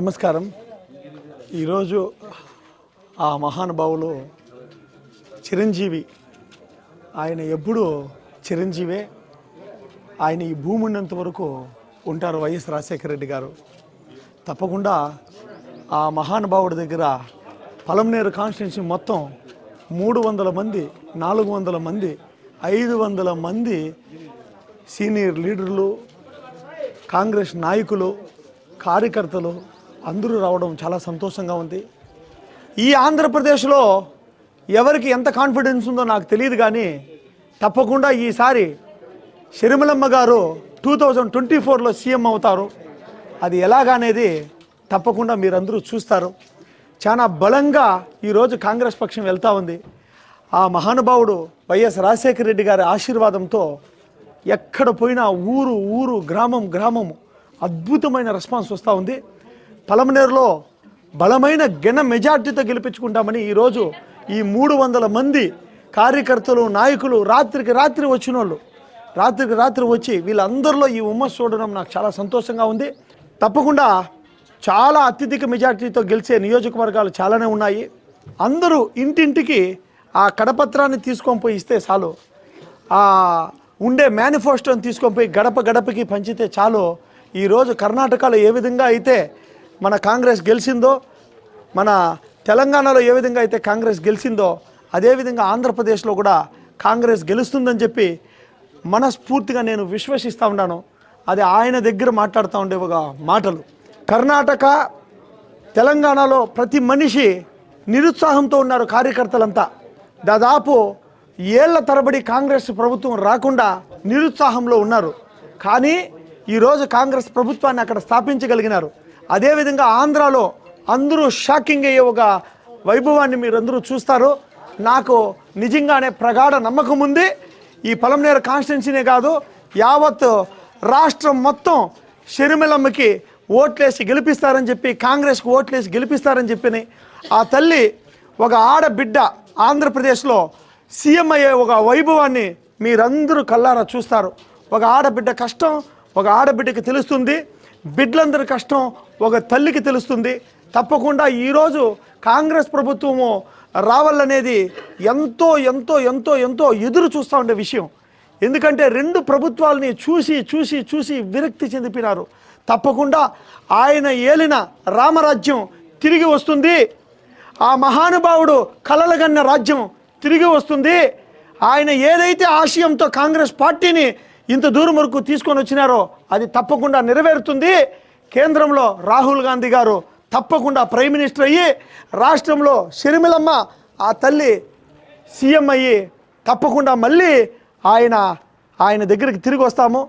నమస్కారం. ఈరోజు ఆ మహానుభావులు చిరంజీవి ఆయన ఎప్పుడూ చిరంజీవే. ఆయన ఈ భూమి ఉన్నంత వరకు ఉంటారు వైఎస్ రాజశేఖర రెడ్డి గారు. తప్పకుండా ఆ మహానుభావుడి దగ్గర పలంనేరు కాన్స్టిట్యూన్సీ మొత్తం మూడు వందల మంది నాలుగు వందల మంది ఐదు వందల మంది సీనియర్ లీడర్లు కాంగ్రెస్ నాయకులు కార్యకర్తలు అందరూ రావడం చాలా సంతోషంగా ఉంది. ఈ ఆంధ్రప్రదేశ్లో ఎవరికి ఎంత కాన్ఫిడెన్స్ ఉందో నాకు తెలియదు కానీ తప్పకుండా ఈసారి షరిమలమ్మ గారు టూ థౌజండ్ ట్వంటీ ఫోర్లో సీఎం అవుతారు. అది ఎలాగనేది తప్పకుండా మీరందరూ చూస్తారు. చాలా బలంగా ఈరోజు కాంగ్రెస్ పక్షం వెళ్తూ ఉంది. ఆ మహానుభావుడు వైఎస్ రాజశేఖర రెడ్డి గారి ఆశీర్వాదంతో ఎక్కడ పోయినా ఊరు ఊరు గ్రామం గ్రామం అద్భుతమైన రెస్పాన్స్ వస్తూ ఉంది. పలమనేరులో బలమైన ఘన మెజార్టీతో గెలిపించుకుంటామని ఈరోజు ఈ మూడు వందల మంది కార్యకర్తలు నాయకులు రాత్రికి రాత్రి వచ్చిన వాళ్ళు రాత్రికి రాత్రి వచ్చి వీళ్ళందరిలో ఈ ఉమ్మస్ చూడడం నాకు చాలా సంతోషంగా ఉంది. తప్పకుండా చాలా అత్యధిక మెజార్టీతో గెలిచే నియోజకవర్గాలు చాలానే ఉన్నాయి. అందరూ ఇంటింటికి ఆ కడపత్రాన్ని తీసుకొని పోయి ఇస్తే చాలు. ఆ ఉండే మేనిఫెస్టోని తీసుకొని పోయి గడప గడపకి పంచితే చాలు. ఈరోజు కర్ణాటకలో ఏ విధంగా అయితే మన కాంగ్రెస్ గెలిచిందో మన తెలంగాణలో ఏ విధంగా అయితే కాంగ్రెస్ గెలిచిందో అదేవిధంగా ఆంధ్రప్రదేశ్లో కూడా కాంగ్రెస్ గెలుస్తుందని చెప్పి మనస్ఫూర్తిగా నేను విశ్వసిస్తూ ఉన్నాను. అది ఆయన దగ్గర మాట్లాడుతూ ఉండే ఒక మాటలు. కర్ణాటక తెలంగాణలో ప్రతి మనిషి నిరుత్సాహంతో ఉన్నారు కార్యకర్తలంతా. దాదాపు ఏళ్ళ తరబడి కాంగ్రెస్ ప్రభుత్వం రాకుండా నిరుత్సాహంలో ఉన్నారు. కానీ ఈరోజు కాంగ్రెస్ ప్రభుత్వాన్ని అక్కడ స్థాపించగలిగినారు. అదేవిధంగా ఆంధ్రాలో అందరూ షాకింగ్ అయ్యే ఒక వైభవాన్ని మీరందరూ చూస్తారు. నాకు నిజంగానే ప్రగాఢ నమ్మకం ఉంది. ఈ పలంనేరు కాన్స్టిట్యున్సీనే కాదు యావత్ రాష్ట్రం మొత్తం షర్మిలమ్మకి ఓట్లేసి గెలిపిస్తారని చెప్పి కాంగ్రెస్కి ఓట్లేసి గెలిపిస్తారని చెప్పి ఆ తల్లి ఒక ఆడబిడ్డ ఆంధ్రప్రదేశ్లో సీఎం అయ్యే ఒక వైభవాన్ని మీరందరూ కల్లారా చూస్తారు. ఒక ఆడబిడ్డ కష్టం ఒక ఆడబిడ్డకి తెలుస్తుంది. బిడ్డలందరి కష్టం ఒక తల్లికి తెలుస్తుంది. తప్పకుండా ఈరోజు కాంగ్రెస్ ప్రభుత్వము రావాలనేది ఎంతో ఎంతో ఎంతో ఎంతో ఎదురు చూస్తూ ఉండే విషయం. ఎందుకంటే రెండు ప్రభుత్వాలని చూసి చూసి చూసి విరక్తి చెందిపినారు తప్పకుండా ఆయన ఏలిన రామరాజ్యం తిరిగి వస్తుంది. ఆ మహానుభావుడు కలలగన్న రాజ్యం తిరిగి వస్తుంది. ఆయన ఏదైతే ఆశయంతో కాంగ్రెస్ పార్టీని ఇంత దూరం వరకు తీసుకొని వచ్చినారో అది తప్పకుండా నెరవేరుతుంది. కేంద్రంలో రాహుల్ గాంధీ గారు తప్పకుండా ప్రైమ్ మినిస్టర్ అయ్యి రాష్ట్రంలో షర్మిలమ్మ ఆ తల్లి సీఎం అయ్యి తప్పకుండా మళ్ళీ ఆయన ఆయన దగ్గరికి తిరిగి వస్తాము.